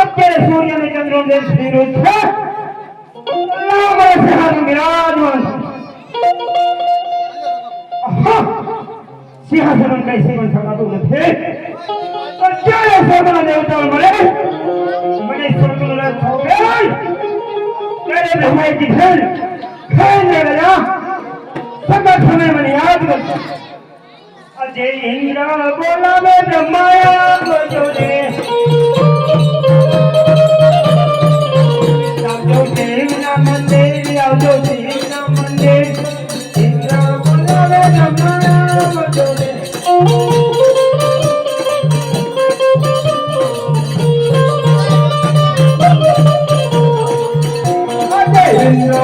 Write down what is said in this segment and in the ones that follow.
અત્યારે સૂર્ય અને ચંદ્ર દેશ વિરુદ્ધ છે. લાંબો સિંહાસન છે. કઈ સેવન થવાતું નથી. અત્યારે સ્વર્ગના દેવતાઓ મળે. મને સ્વર્ગનો રાજ સોંપે ત્યારે બ્રહ્માજી ખેલ ખેલ ને રહ્યા સગા સમય મને યાદ કરજો અજય ઇન્દ્ર બોલાવે બ્રહ્માયા બોજો રે આવજો અજય ઇન્દ્ર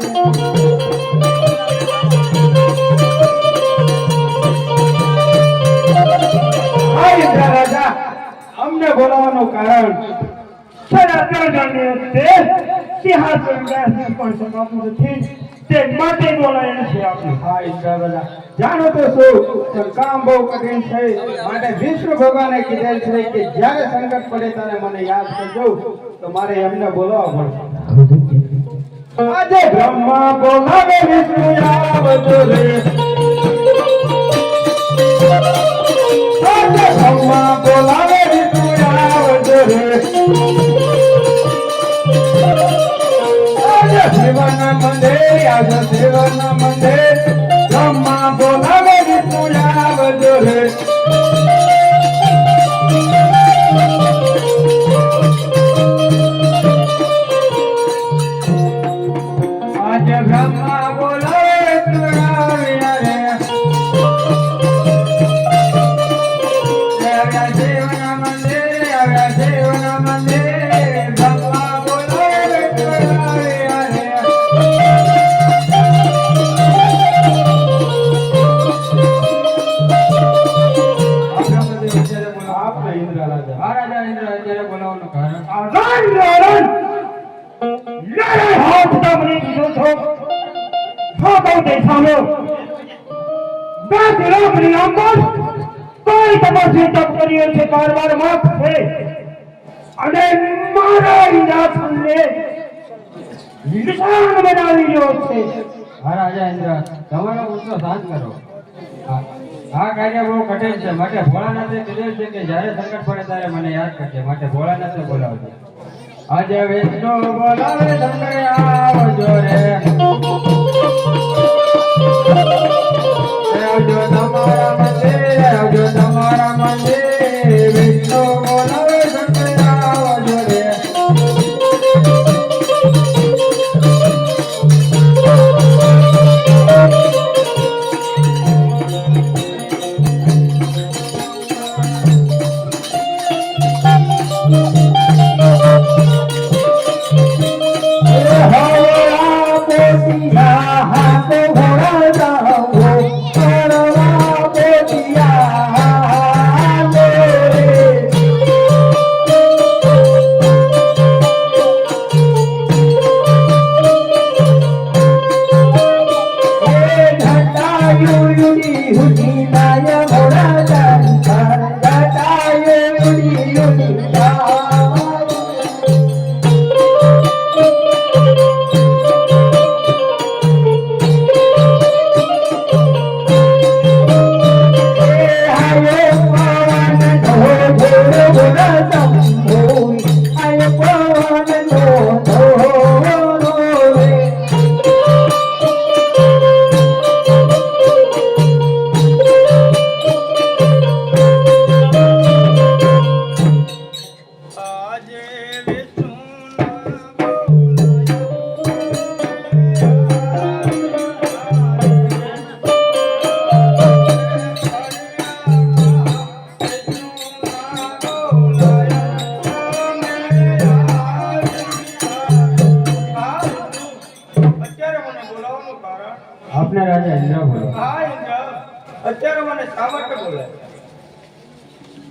શું? કામ બહુ છે. માટે વિષ્ણુ ભગવાને કીધેલ છે કે જ્યારે સંકટ પડે ત્યારે મને યાદ કરજો. તો મારે એમને બોલાવવા પડશે. આજે બ્રહ્મા બોલાવે વિષ્ણુ આવજો રે આજે બ્રહ્મા બોલાવે વિષ્ણુ આવજો રે આજે શિવના મંદિર આજે શિવના મંદિર બ્રહ્મા બોલાવે વિષ્ણુ આવજો રે બહુ દેખાડો બે દિલોકની કોઈ તપસ્વી તપ કરીએ છે બાર માફ છે. અને મારા ઇન્દ્રાસનને નિશાન બનાવી રહ્યો છે. મહારાજા ઇન્દ્ર, તમારો ગુસ્સો શાંત કરો. આ- કાર્ય બહુ કઠિન છે. માટે ભોળાનાથે કીધું છે કે જ્યારે સંકટ પડે ત્યારે મને યાદ કરજે. માટે ભોળાનાથને બોલાવજો. આજે વિષ્ણુ બોલાવે તમને આવજો રે. આવજો તમારા મંદિર આવજો તમારા મંદિર.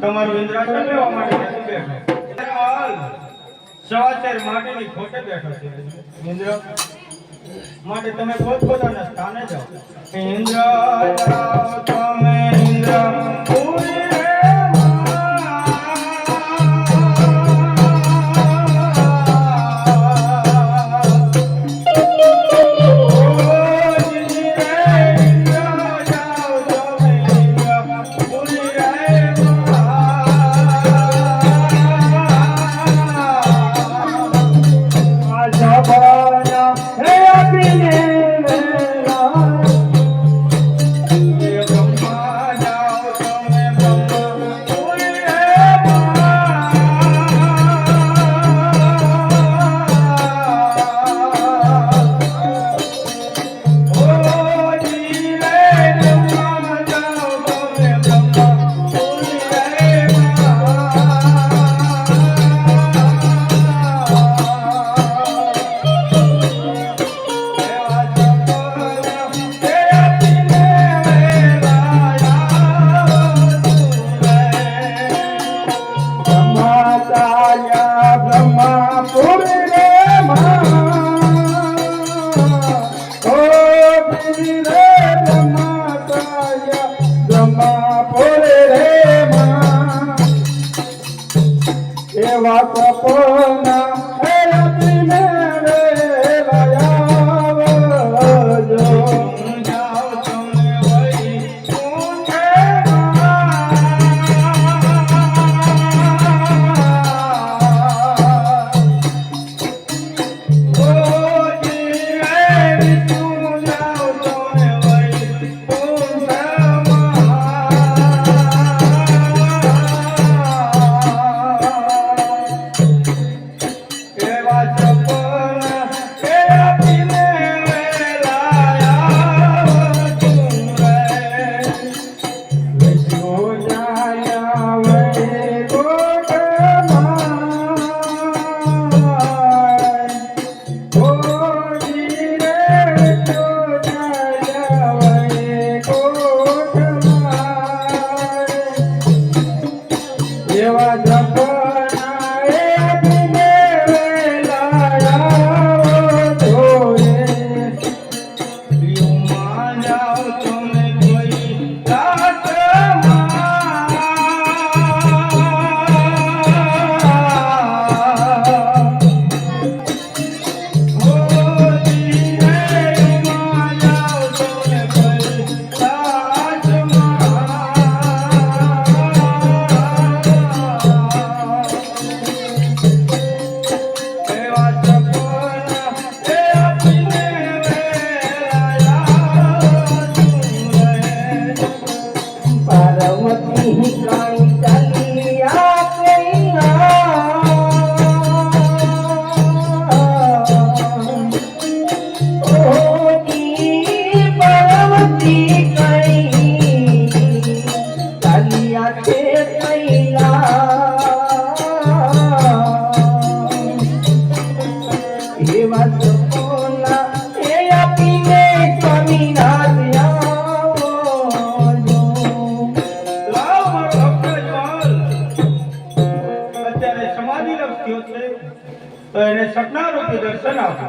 તમારું ઇન્દ્રાસન લેવા માટે નથી બેઠો સવાચર માટેની ખોટે બેઠો છે. ઇન્દ્ર, માટે તમે પોતપોતાના સ્થાને જાઓ. ઇન્દ્ર lleva અત્યારે સમાધિ લક્ષ થયો છે તો એને સપના રૂપી દર્શન આપો.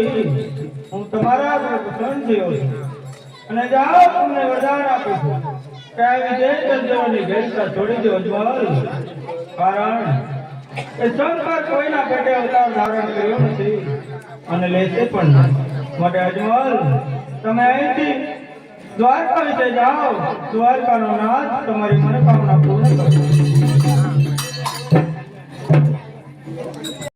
તપોબળથી હું તમારા અને જાઓ તમને વરદાન આપું છું કે આ વિદેશ જંતુઓની ભેટતા છોડી દો કારણ એ શંકર કોઈના પેટે અવતાર ધારણ કર્યો નથી અને લેશે પણ. માટે અજમલ તમે અહીંથી દ્વારકા વિશે જાઓ. દ્વારકાનો નાથ તમારી મનોકામના પૂર્ણ કરશે